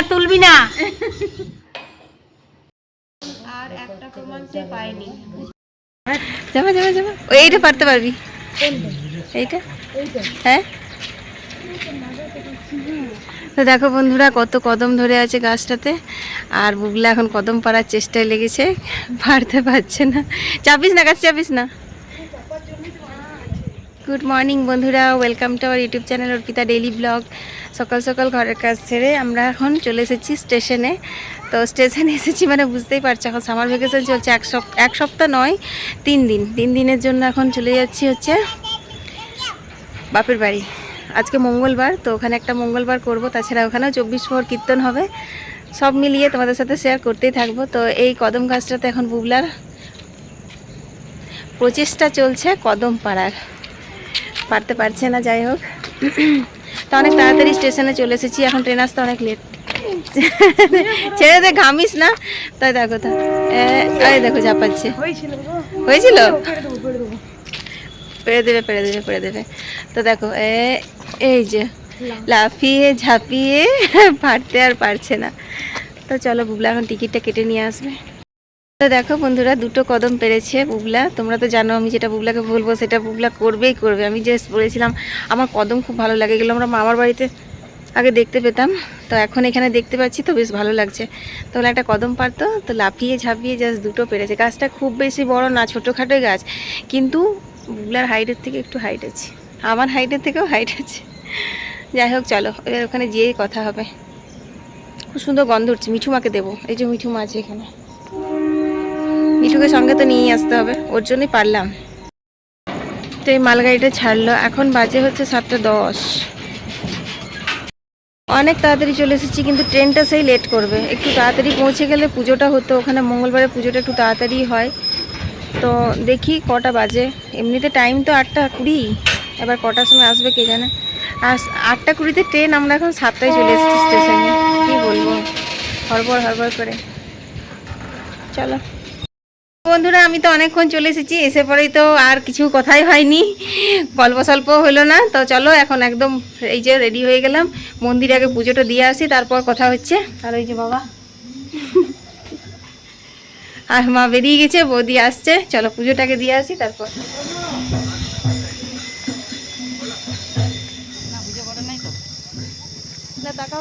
আর তুলবি না। আর একটা প্রমাণ সে পায়নি। যাবা যাবা যাবা। এইটা পারতে পারবি। এইটা? হ্যাঁ? তো দেখো বন্ধুরা কত কদম ধরে আছে গাছটাতে। আর বুগলা এখন কদম পাড়ার চেষ্টায় লেগেছে। পারতে পারছে না। চাপিস না গাছ চাপিস না। গুড মর্নিং বন্ধুরা, welcome to our YouTube channel Arpita daily blog. সকাল সকাল ঘরের কাজ ছেড়ে আমরা এখন চলে এসেছি স্টেশনে। তো স্টেশনে এসেছি মানে বুঝতেই পারছ, এখন সামার ভ্যাকেশন চলছে, এক সপ্তাহ এক সপ্তাহ নয়, তিন দিন। তিন দিনের জন্য এখন চলে যাচ্ছি হচ্ছে বাপের বাড়ি। আজকে মঙ্গলবার, তো ওখানে একটা মঙ্গলবার করব, তাছাড়া ওখানেও চব্বিশ পর কীর্তন হবে। সব মিলিয়ে তোমাদের সাথে শেয়ার করতেই থাকব। তো এই কদম গাছটাতে এখন বুবলার প্রচেষ্টা চলছে কদম পাড়ার পারতে পারছে না যাই হোক। তো অনেক তাড়াতাড়ি স্টেশনে চলে এসেছি এখন ট্রেন আসতে অনেক লেট ছেড়ে দে ঘামিস না। তাই দেখো তো এই দেখো ঝাপাচ্ছে। হয়েছিল পেরে দেবে পেরে দেবে। পেরে দেবে। তো দেখো এ এই যে লাফিয়ে ঝাঁপিয়ে পারতে আর পারছে না। তো চলো বুবলা এখন টিকিটটা কেটে নিয়ে আসবে। তো দেখো বন্ধুরা, দুটো কদম পেরেছে বুবলা। তোমরা তো জানো আমি যেটা বুবলাকে বলব, সেটা বুবলা করবেই করবে। আমি যে বলেছিলাম, আমার কদম খুব ভালো লাগে। এগুলো আমরা মামার বাড়িতে আগে দেখতে পেতাম। তো এখন এখানে দেখতে পাচ্ছি তো বেশ ভালো লাগছে। তো একটা কদম পারতো, তো লাফিয়ে ঝাঁপিয়ে জাস্ট দুটো পেরেছে। গাছটা খুব বেশি বড় না, ছোটোখাটো গাছ। কিন্তু বুবলার হাইটের থেকে একটু হাইট আছে। আমার হাইটের থেকেও হাইট আছে। যাই হোক, চলো, এবার ওখানে যেয়েই কথা হবে। খুব সুন্দর গন্ধ উঠছে। মিঠু মাকে দেবো। এই যে মিঠু মা আছে এখানে। মিঠুকে সঙ্গে তো নিয়েই আসতে হবে। ওর জন্যই পারলাম। তো এই মালগাড়িটা ছাড়লো। এখন বাজে হচ্ছে সাতটা দশ। অনেক তাড়াতাড়ি চলে এসেছি, কিন্তু ট্রেনটা সেই লেট করবে। একটু তাড়াতাড়ি পৌঁছে গেলে পুজোটা হতো। ওখানে মঙ্গলবারে পুজোটা একটু তাড়াতাড়ি হয়। তো দেখি কটা বাজে। এমনিতে টাইম তো আটটা কুড়ি। এবার কটার সময় আসবে কে জানে। আর আটটা কুড়িতে ট্রেন, আমরা এখন সাতটায় চলে এসেছি স্টেশনে। কী বলব? হড়বড় হড়বড় করে। চলো। বন্ধুরা আমি তো অনেকক্ষণ চলে এসেছি এসে পরেই তো আর কিছু কথাই হয়নি গল্প সল্প হলো না। তো চলো এখন একদম এই যে রেডি হয়ে গেলাম মন্দিরে আগে পুজোটা দিয়ে আসি তারপর কথা হচ্ছে। আর ওই যে বাবা আর মা বেরিয়ে গেছে বৌদি আসছে। চলো পুজোটাকে দিয়ে আসি তারপর। না টাকা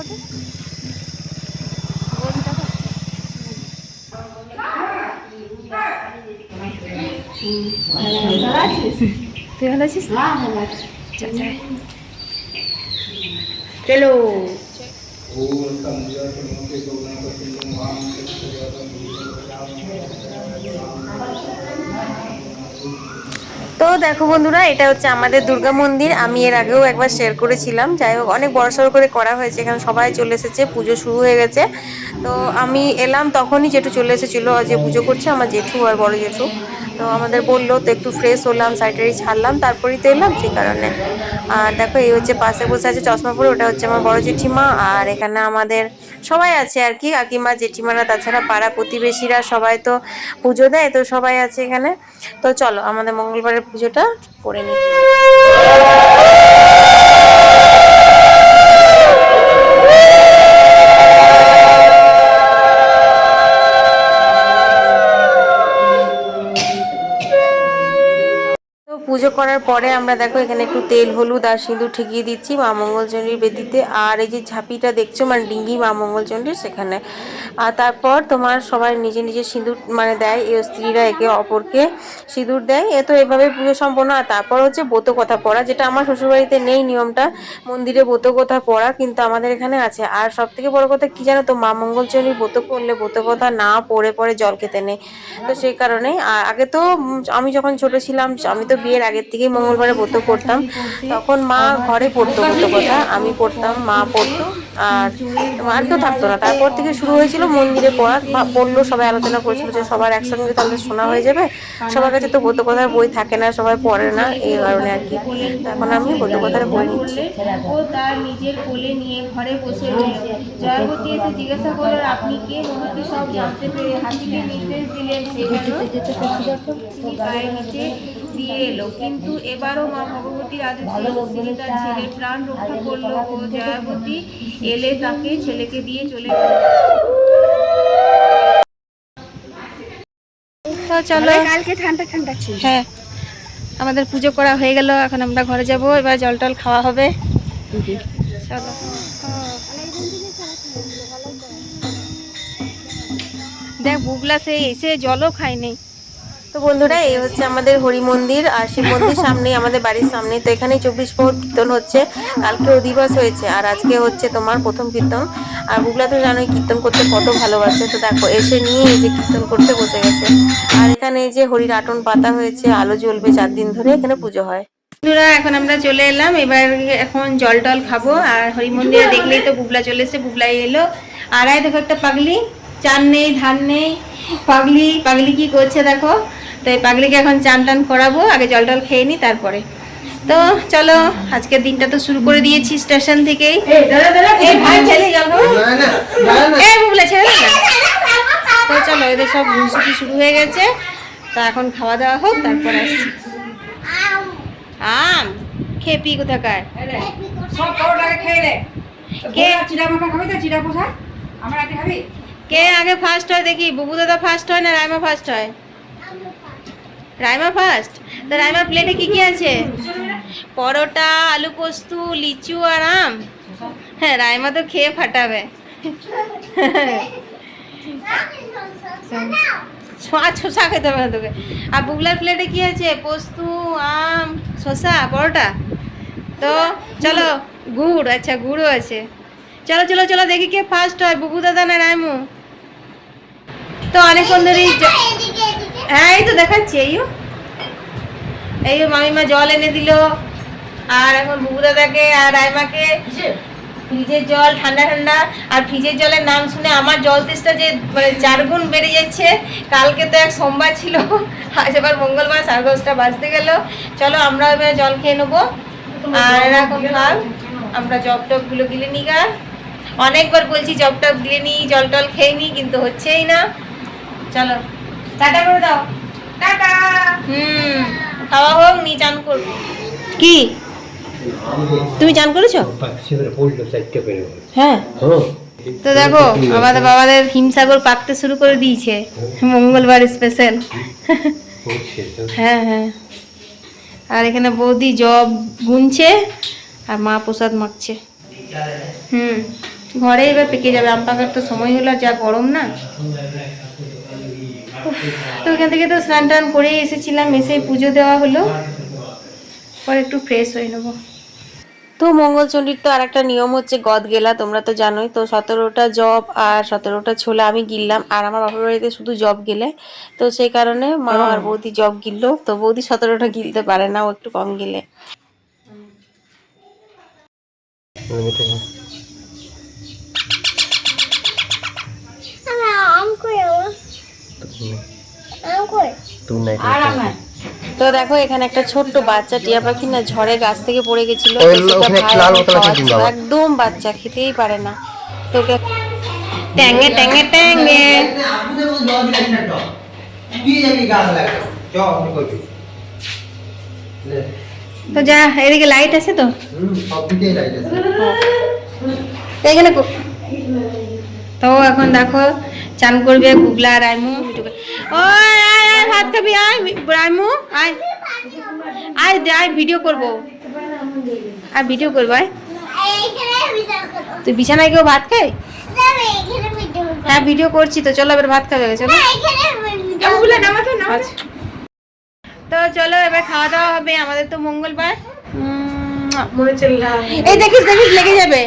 তুই তো দেখো বন্ধুরা, এটা হচ্ছে আমাদের দুর্গা মন্দির। আমি এর আগেও একবার শেয়ার করেছিলাম। যাই হোক, অনেক বড় সড়ো করে করা হয়েছে। এখানে সবাই চলে এসেছে, পুজো শুরু হয়ে গেছে। তো আমি এলাম তখনই জেঠু চলে এসেছিল। যে পুজো করছে, আমার জেঠু আর বড় জেঠু। তো আমাদের বলল, তো একটু ফ্রেশ হলাম সাইটারি ছাড়লাম, তারপরেই তো এলাম সেই কারণে? আর দেখো, এই হচ্ছে পাশে বসে আছে চশমা পরে, ওটা হচ্ছে আমার বড় জেঠিমা, আর এখানে আমাদের সবাই আছে আর কি, কাকিমা, জেঠিমারা, তাছাড়া পাড়া প্রতিবেশীরা সবাই তো পুজো দেয়, তো সবাই আছে এখানে। তো চলো, আমাদের মঙ্গলবারের পুজোটা করে নিই। পুজো করার পরে আমরা দেখো এখানে একটু তেল, হলুদ আর সিঁদুর ঠেকিয়ে দিচ্ছি মা মঙ্গলচণ্ডীর বেদিতে আর এই যে ঝাঁপিটা দেখছ মানে ডিঙ্গি মা মঙ্গলচণ্ডীর সেখানে। আর তারপর তোমার সবাই নিজে নিজে সিঁদুর মানে দেয় এই স্ত্রীরা একে অপরকে সিঁদুর দেয়। এ তো এভাবে পুজো সম্পন্ন। আর তারপর হচ্ছে ব্রত কথা পড়া, যেটা আমার শ্বশুরবাড়িতে নেই নিয়মটা, মন্দিরে ব্রত কথা পড়া কিন্তু আমাদের এখানে আছে। আর সব থেকে বড় কথা কি জানো তো, মা মঙ্গলচণ্ডীর ব্রত করলে ব্রত কথা না পড়ে পরে জল খেতে নেই। তো সেই কারণে আর আগে তো আমি যখন ছোট ছিলাম, আমি তো বিয়ের আগের থেকেই মঙ্গলবারে ব্রত করতাম। তখন মা ঘরে পড়তো ব্রত কথা, আমি পড়তাম, মা পড়তো, আর আর কেউ থাকতো না। তারপর থেকে শুরু হয়েছিল মন্দিরে পড়া পড়ল, সবাই আলোচনা করেছিল যে সবার একসঙ্গে তাহলে শোনা হয়ে যাবে। সবার কাছে তো ব্রত কথার বই থাকে না, সবাই পড়ে না, এই কারণে আর কি। এখন আমি ব্রত কথার বই নিচ্ছি। ও তার নিজের কোলে নিয়ে ঘরে বসে জয়াবতী এসে জিজ্ঞাসা করল, আপনি কে? সব জানতে পেরে হাতিকে নির্দেশ দিলেন? সে নিচে দিয়ে এলো কিন্তু এবারও মা তিনি তার ছেলের প্রাণ রক্ষা করল ও জয়াবতী এলে তাকে ছেলেকে দিয়ে চলে গেল। তো চলো। কালকে ঠান্ডা ঠান্ডা ছিল। হ্যাঁ আমাদের পুজো করা হয়ে গেল এখন আমরা ঘরে যাব এবার জল টল খাওয়া হবে। চলো। দেখ বুগলা সে এসে জলও খায়নি তো বন্ধুরা এই হচ্ছে আমাদের হরি মন্দির আর শিব মন্দির সামনেই আমাদের বাড়ির সামনে তো এখানে চব্বিশ প্রহর কীর্তন হচ্ছে। কালকে অধিবাস হয়েছে আর আজকে হচ্ছে তোমার প্রথম কীর্তন। আর বুবলা তো জানোই কীর্তন করতে কত ভালোবাসে। তো দেখো এসে নিয়ে এই যে কীর্তন করতে বসে গেছে। আর এখানে এই যে হরির আটন পাতা হয়েছে আলো জ্বলবে চার দিন ধরে এখানে পুজো হয়। বন্ধুরা এখন আমরা চলে এলাম। এবার এখন জল টল খাব। আর হরি মন্দিরে দেখলেই তো বুবলা চলে এসে বুবলাই এলো। আর আয় দেখো একটা পাগলি। চান নেই ধান নেই। পাগলি পাগলি কি করছে দেখো? তো এই পাগলিকে এখন চান টান করাবো আগে জল টল খেয়ে নি তারপরে। তো চলো আজকের দিনটা তো শুরু করে দিয়েছি স্টেশন থেকেই। তো চলো এদের সব ঘুষুটি শুরু হয়ে গেছে। তা এখন খাওয়া দাওয়া হোক তারপর আসছি। আম। খেপি কোথাকার? কে? আগে ফার্স্ট হয় দেখি? বুবু দাদা ফার্স্ট হয় না রাইমা ফার্স্ট হয়? রাইমা ফার্স্ট তা রাইমা প্লেটে কি কি আছে? পরোটা, আলু পোস্ত, লিচু আর আম? হ্যাঁ রাইমা তো খেয়ে ফাটাবে। ছোঁয়া শসা খেতে হবে তোকে। আর বুগলার প্লেটে কি আছে? পোস্ত, আম, শসা, পরোটা? তো চলো, গুড় আচ্ছা গুড়ও আছে। চলো চলো চলো, দেখি কে ফার্স্ট হয়, বুবু দাদা না রাইমু? তো অনেকক্ষণ ধরেই হ্যাঁ এই তো দেখাচ্ছি এইও এই মামিমা জল এনে দিল আর এখন বুবু দাদাকে আর রাইমাকে ফ্রিজের জল ঠান্ডা ঠান্ডা। আর ফ্রিজের জলের নাম শুনে আমার জল তেষ্টা যে মানে চার গুণ বেড়ে যাচ্ছে। কালকে তো এক সোমবার ছিল আজ এবার মঙ্গলবার সাড়ে দশটা বাজতে গেল। চলো আমরা এবার জল খেয়ে নেব। আর এখন খাক আমরা জব টবগুলো গিলে নি গা। অনেকবার বলছি জব টপ গিলে নিই জল টল খেয়ে নিই কিন্তু হচ্ছেই না। চলো। টাটা করে দাও। টাটা। হুম খাওয়া হোক নি চান করব। কি? তুমি চান করেছ? হ্যাঁ। হ্যাঁ। তো দেখো আমাদের বাবাদের হিমসাগর পাকতে শুরু করে দিয়েছে। মঙ্গলবার স্পেশাল হ্যাঁ হ্যাঁ। আর এখানে বৌদি জব গুনছে আর মা প্রসাদ মাখছে। হুম ঘরে এবার পেকে যাবে। আম পাকার তো সময় হলো যা গরম না। তো ওখান থেকে তো স্নান টান করেই এসেছিলাম এসে পুজো দেওয়া হলো। পরে একটু ফ্রেশ হয়ে নেব। তো মঙ্গলচণ্ডীর তো আর একটা নিয়ম হচ্ছে গদ গেলা তোমরা তো জানোই। তো সতেরোটা জব আর সতেরোটা ছোলা আমি গিললাম আর আমার বাপের বাড়িতে শুধু জব গেলে। তো সেই কারণে মা আর বৌদি জব গিললো তো বৌদি সতেরোটা গিলতে পারে না ও একটু কম গিলে আম কই আমার আম কই তুমি নাই আর আমার তো দেখো এখানে একটা ছোট্ট বাচ্চা টিয়া পাখি না ঝড়ে গাছ থেকে পড়ে গেছিল? একদম বাচ্চা খেতেই পারে না। তোকে ট্যাঙ্গে ট্যাঙ্গে ট্যাঙ্গে তো যা এদিকে লাইট আছে তো? তো এখানে তো এখন দেখো চান করবে গুগলা আর আইমু। ও আয় আয় ভাত খাবি আয় রাইমু আয় আয়। দে, আয় ভিডিও করব। আর ভিডিও করব আয়। তুই বিছানায় কেউ ভাত করো হ্যাঁ ভিডিও করছি তো চলো এবার ভাত খাবে চলো। আচ্ছা। তো চলো এবার খাওয়া দাওয়া হবে আমাদের তো মঙ্গলবার। মনে চললা এই দেখিস দেখিস লেগে যাবে।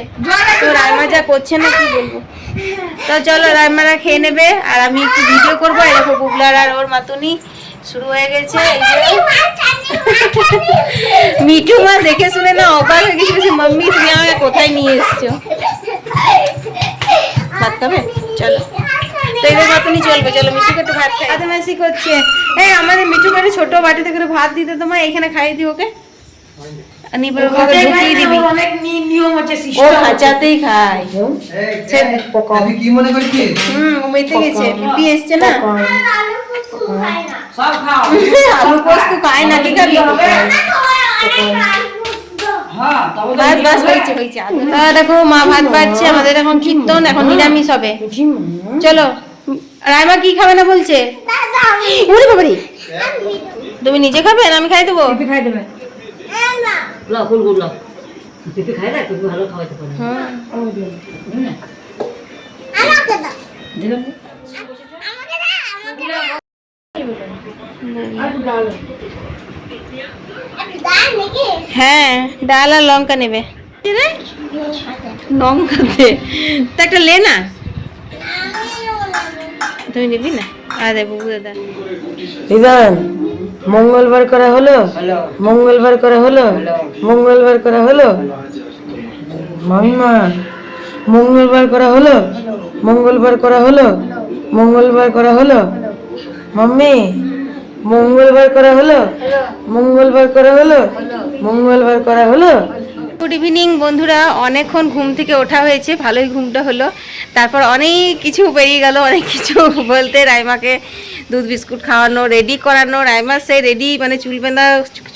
তো রাইমা যা করছে না কি বলব? তো চলো রাইমারা খেয়ে নেবে আর আমি একটু ভিডিও করব। এই দেখো বুবলার আর ওর মাতুনি শুরু হয়ে গেছে। মিঠু মা দেখে শুনে না অবাক হয়ে গেছে। মাম্মি তুমি আমাকে কোথায় নিয়ে এসছো? ভাত খাবে? চলো। তো এদের মতনই চলবে চলো মিঠুকে একটু ভাত খাই বদমাসি করছে। এই আমাদের মিঠুকে ছোট বাটিতে করে ভাত দিতে তোমার এখানে খাইয়ে দিই ওকে। আর নিপের ওখানে ঢুকিয়ে দিবি। অনেক নিয়ম আছে ও খাঁচাতেই খায়। তুই কি মনে করছিস? হুম ও মেতে গেছে পিপি এসছে না? আলু কুচু খায় না সব খাও। আলু পোস্ত খায় না কি খাবি? হ্যাঁ তবে তো বাস বাস হয়েছে হয়েছে আহ, দেখো মা ভাত বাড়ছে আমাদের এখন কীর্তন এখন নিরামিষ হবে। চলো রায়মা কি খাবে না বলছে? ওরে বাবারে। তুমি নিজে খাবে না আমি খাই দেবো? খাই দেবে। ল ফুলগুলো ল। পিপি খাই না পিপি ভালো খাওয়াইতে পারে হুম আমাকে দাও আমাকে দাও আমাকে দাও একটু দাও নাকি হ্যাঁ ডাল আর লঙ্কা নেবে। রে? লঙ্কা দে। তা একটা লে না। তুমি নিবি না? আর দেবো বুঝে দা বিধান মঙ্গলবার করা হলো? মঙ্গলবার করা হলো। মঙ্গলবার করা হলো? মামিমা মঙ্গলবার করা হলো? মঙ্গলবার করা হলো? মঙ্গলবার করা হলো? মাম্মি মঙ্গলবার করা হলো? মঙ্গলবার করা হলো? মঙ্গলবার করা হলো? গুড ইভিনিং বন্ধুরা। অনেকক্ষণ ঘুম থেকে ওঠা হয়েছে, ভালোই ঘুমটা হলো। তারপর অনেক কিছু বেরিয়ে গেল, অনেক কিছু বলতে রাইমাকে দুধ, বিস্কুট খাওয়ানো রেডি করানো। রাইমা সেই রেডি মানে চুল বেঁধা,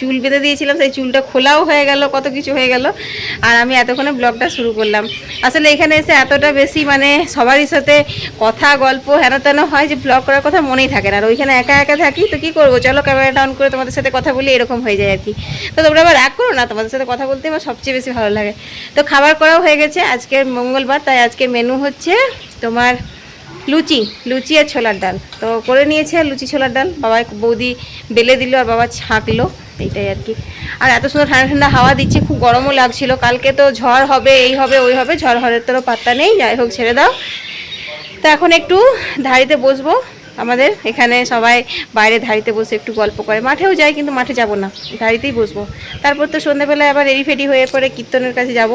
চুল বেঁধে দিয়েছিলাম, সেই চুলটা খোলাও হয়ে গেল, কত কিছু হয়ে গেল। আর আমি এতক্ষণে ব্লগটা শুরু করলাম। আসলে এখানে এসে এতটা বেশি মানে সবারই সাথে কথা, গল্প হেন তেন হয় যে ব্লগ করার কথা মনেই থাকে না। আর ওইখানে একা একা থাকি, তো কী করব? চলো ক্যামেরাটা অন করে তোমাদের সাথে কথা বলি, এরকম হয়ে যায় আর কি। তো তোমরা আবার রাগ করো না? তোমাদের সাথে কথা বলতে আমার সবচেয়ে বেশি ভালো লাগে। তো খাবার করাও হয়ে গেছে আজকের মঙ্গলবার, তাই আজকে মেনু হচ্ছে তোমার লুচি লুচি আর ছোলার ডাল। তো করে নিয়েছে লুচি, ছোলার ডাল বাবা বৌদি বেলে দিল আর বাবা ছাঁকলো, এইটাই আর কি। আর এত সুন্দর ঠান্ডা ঠান্ডা হাওয়া দিচ্ছে, খুব গরমও লাগছিল, কালকে তো ঝড় হবে, এই হবে, ওই হবে, ঝড় হরের তোরও পাত্তা নেই, যাই হোক, ছেড়ে দাও। তো এখন একটু ধাড়িতে বসবো আমাদের এখানে সবাই বাইরে ধাড়িতে বসে একটু গল্প করে। মাঠেও যাই কিন্তু মাঠে যাব না, ধাড়িতেই বসবো। তারপর তো সন্ধ্যাবেলায় আবার রেডি ফেডি হয়ে পরে কীর্তনের কাছে যাব।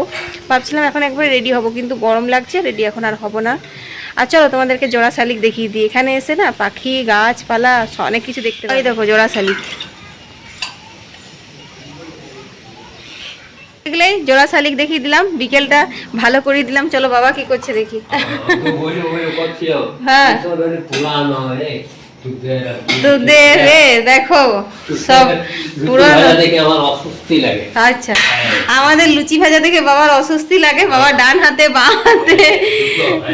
ভাবছিলাম এখন একবার রেডি হব, কিন্তু গরম লাগছে, রেডি এখন আর হব না। আর চলো তোমাদেরকে জোড়া শালিক দেখিয়ে দিই। এখানে এসে না পাখি, গাছপালা অনেক কিছু দেখতে পাই। দেখো জোড়া শালিক দেখলেই জোড়া শালিক দেখিয়ে দিলাম বিকেলটা ভালো করে দিলাম। চলো বাবা কি করছে দেখি। হ্যাঁ। রে দেখো সব পুরনো। আচ্ছা। আমাদের লুচি ভাজা দেখে বাবার অস্বস্তি লাগে। বাবা ডান হাতে বাঁ হাতে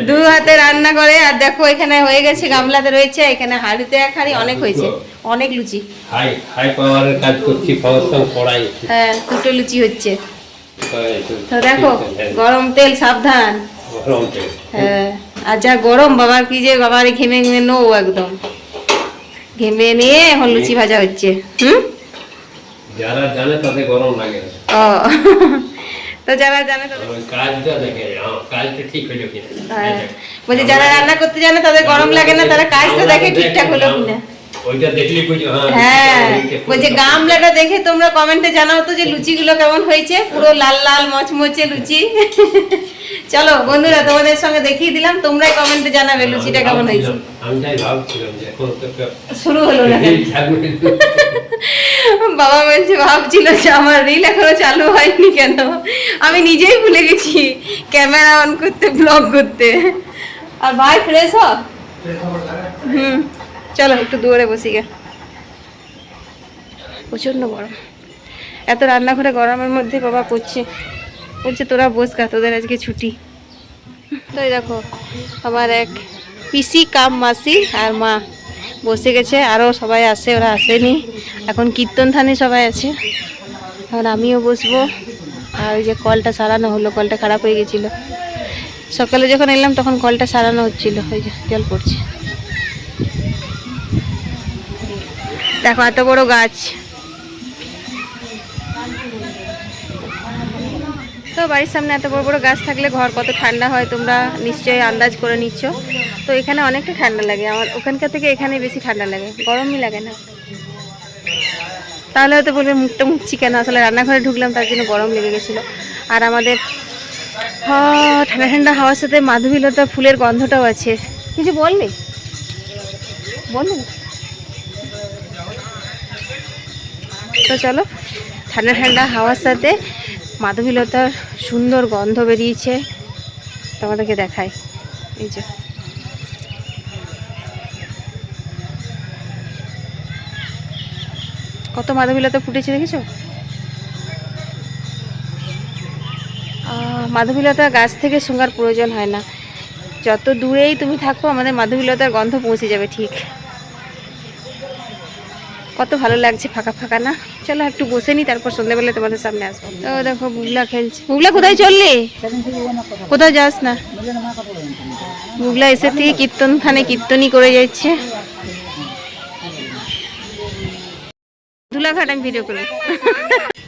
দু হাতে রান্না করে। আর দেখো এখানে হয়ে গেছে গামলাতে রয়েছে এখানে হাঁড়িতে এক হাঁড়ি অনেক হয়েছে। অনেক লুচি। হাই হাই পাওয়ারের কাজ করছি পাওয়ার সঙ্গে পড়াই হ্যাঁ দুটো লুচি হচ্ছে। তো দেখো গরম তেল সাবধান। হ্যাঁ আর যা গরম বাবার কি যে বাবার ঘেমে ঘেমে নো একদম। ঘেমে নিয়ে এখন লুচি ভাজা হচ্ছে হুম? যারা জানে তাদের গরম লাগে। ও। তো যারা জানে হ্যাঁ। বলছে যারা রান্না করতে জানে তাদের গরম লাগে না তারা কাজটা দেখে ঠিকঠাক হলো কিনা। ওইটা দেখলি হ্যাঁ বলছে গামলাটা দেখে তোমরা কমেন্টে জানাও তো যে লুচিগুলো কেমন হয়েছে পুরো লাল লাল মচমচে লুচি। চলো বন্ধুরা তোমাদের সঙ্গে দেখিয়ে দিলাম তোমরাই কমেন্টে জানাবে লুচিটা কেমন হয়েছে। শুরু হলো না বাবা বলছে ভাবছিল যে আমার রিল এখনও চালু হয়নি কেন? আমি নিজেই ভুলে গেছি ক্যামেরা অন করতে ব্লগ করতে। আর ভাই ফ্রেশ হ? হুম। চলো, একটু দূরে বসি গে প্রচণ্ড গরম। এত রান্নাঘরে গরমের মধ্যে বাবা করছে। বলছে, তোরা বস গা, তোদের আজকে ছুটি। তো দেখো, আমার এক পিসি, কাম মাসি আর মা বসে গেছে। আরও সবাই আসে, ওরা আসেনি। এখন কীর্তন থানে সবাই আছে। এখন আমিও বসবো। আর ওই যে কলটা সারানো হলো, কলটা খারাপ হয়ে গেছিল। সকালে যখন এলাম, তখন কলটা সারানো হচ্ছিল। ওই যে জল পড়ছে। দেখো এত বড় গাছ। তো বাড়ির সামনে এত বড় বড় গাছ থাকলে ঘর কত ঠান্ডা হয় তোমরা নিশ্চয়ই আন্দাজ করে নিচ্ছ। তো এখানে অনেকটা ঠান্ডা লাগে আমার ওখানকার থেকে এখানে বেশি ঠান্ডা লাগে গরমই লাগে না। তাহলে হয়তো বলবে মুখটা মুখছি কেন? আসলে রান্নাঘরে ঢুকলাম তার জন্য গরম লেগে গেছিল। আর আমাদের হ্যাঁ, ঠান্ডা ঠান্ডা হাওয়ার সাথে মাধবীলতা ফুলের গন্ধটাও আছে। কিছু বলবে বলবে তো চলো, ঠান্ডা ঠান্ডা হাওয়ার সাথে মাধবীলতার সুন্দর গন্ধ বেরিয়েছে। তোমাদেরকে দেখাই। এই যে। কত মাধবীলতা ফুটেছে দেখেছ? মাধবীলতা গাছ থেকে শোঁগার প্রয়োজন হয় না। যত দূরেই তুমি থাকো, আমাদের মাধবীলতার গন্ধ পৌঁছে যাবে ঠিক। কত ভালো লাগছে ফাঁকা ফাঁকা না? চলো একটু বসে নি তারপর সন্ধ্যাবেলা তোমাদের সামনে আসব। তো দেখো বুগলা খেলছে। বুগলা কোথায় চললি? কোথায় যাস না। বুগলা এসে থেকে কীর্তন থানে কীর্তনই করে যাচ্ছে। ধুলাঘাট আমি ভিডিও করি।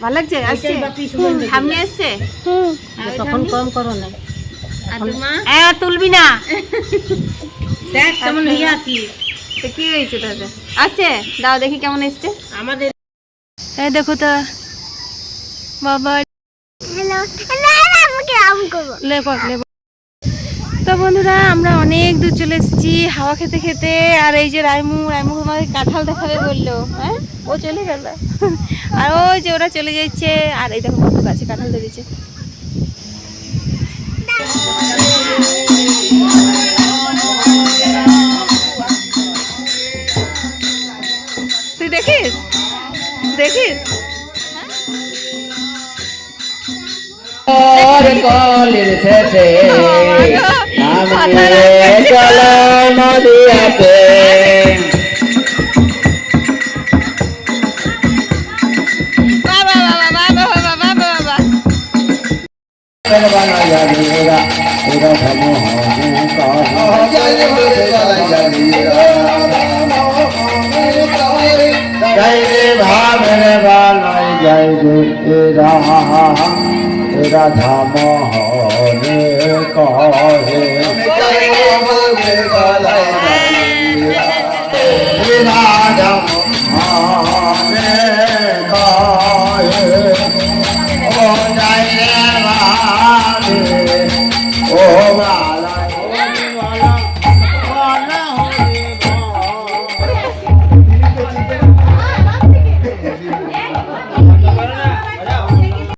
ভালো লাগছে? আসছে? সামনে আসছে? তখন কম করো না। হ্যাঁ তুলবি না। দেখ কেমন হয়ে আছি তো কি হয়েছে তাহলে আসছে? দাও দেখি কেমন এসছে। আমাদের এই দেখো তো। বাবা। তো বন্ধুরা আমরা অনেক দূর চলে এসেছি হাওয়া খেতে খেতে আর এই যে রাইমু রাইমু আমাদের কাঁঠাল দেখাবে বলল হ্যাঁ? ও চলে গেল। আর ওই যে ওরা চলে যাচ্ছে আর এই দেখো কত গাছে কাঁঠাল ধরেছে। তুই দেখিস? দেখিস? কলের শেষে নামে চলো নদিয়াতে যায় রে এরা এরা ধাম হরে কর